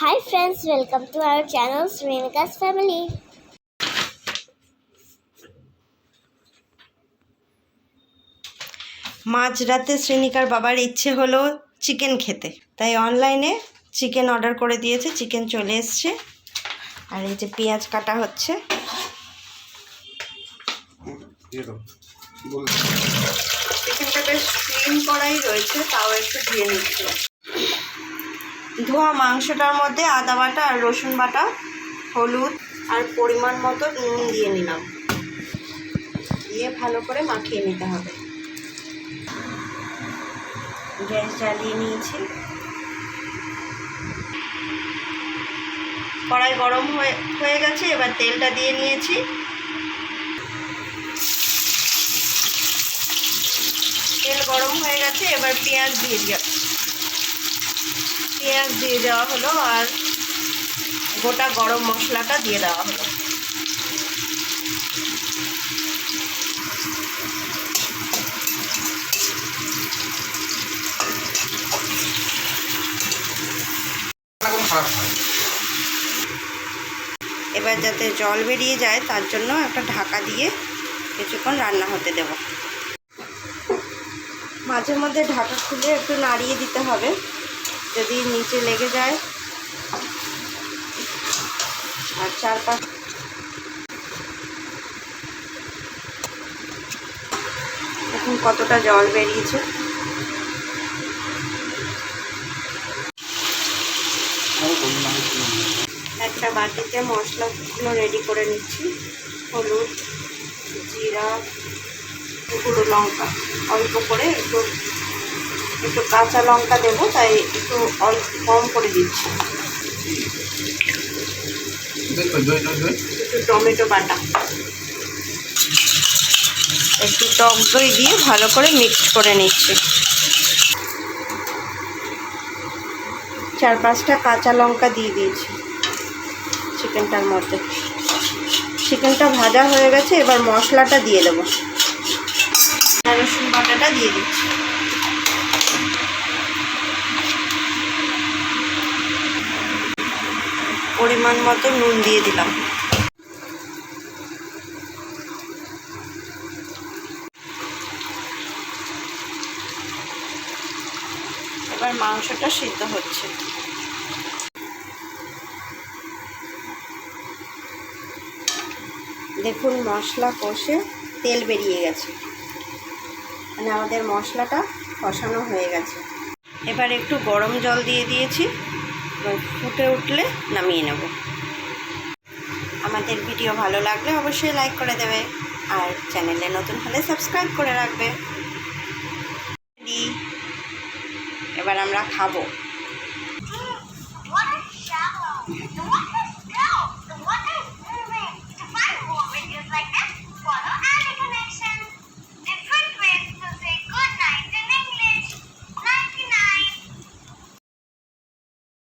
Hi friends, welcome to our channel Srinika's Family. মাঝরাতে শ্রেণিকার বাবার ইচ্ছে হলো চিকেন খেতে। তাই অনলাইনে চিকেন অর্ডার করে দিয়েছে চিকেন চলে এসছে। আর এই যে পেঁয়াজ কাটা হচ্ছে। চিকেনটা বেশ ক্লিন করাই রয়েছে তাও একটু ধুয়ে নিচ্ছে। ধোয়া মাংসটার মধ্যে আদা বাটা আর রসুন বাটা, হলুদ আর পরিমাণ মতো নুন দিয়ে নিলাম। দিয়ে ভালো করে মাখিয়ে নিতে হবে। গ্যাস জ্বালিয়ে নিয়েছি। কড়াই গরম হয়ে হয়ে গেছে, এবার তেলটা দিয়ে নিয়েছি। তেল গরম হয়ে গেছে, এবার পেঁয়াজ দিয়ে দেওয়া পেঁয়াজ দিয়ে দেওয়া হলো আর গোটা গরম মশলাটা দিয়ে দেওয়া হলো। এবার যাতে জল বেরিয়ে যায়, তার জন্য একটা ঢাকা দিয়ে কিছুক্ষণ রান্না হতে দেব। মাঝে মধ্যে ঢাকা খুলে একটু নাড়িয়ে দিতে হবে। যদি নিচে লেগে যায়। আর চারপাশ এখন কতটা জল বেরিয়েছে। একটা বাটিতে মশলাগুলো রেডি করে নিচ্ছি। হলুদ, জিরা, গুঁড়ো লঙ্কা। অল্প করে একটু একটু কাঁচা লঙ্কা দেবো তাই একটু অল্প কম করে দিচ্ছি। একটু টমেটো বাটা। একটু টক দই দিয়ে ভালো করে মিক্সড করে নিচ্ছি। চার পাঁচটা কাঁচা লঙ্কা দিয়ে দিয়েছি চিকেনটার মধ্যে। চিকেনটা ভাজা হয়ে গেছে এবার মশলাটা দিয়ে দেবো। রসুন বাটাটা দিয়ে দিচ্ছি। পরিমাণ মতো নুন দিয়ে দিলাম। এবার মাংসটা সিদ্ধ হচ্ছে। দেখুন মশলা কষে তেল বেরিয়ে গেছে। মানে আমাদের মশলাটা কষানো হয়ে গেছে। এবার একটু গরম জল দিয়ে দিয়েছি। এবার ফুটে উঠলে নামিয়ে নেব আমাদের ভিডিও ভালো লাগলে অবশ্যই লাইক করে দেবে আর চ্যানেলে নতুন হলে সাবস্ক্রাইব করে রাখবে? এবার আমরা খাব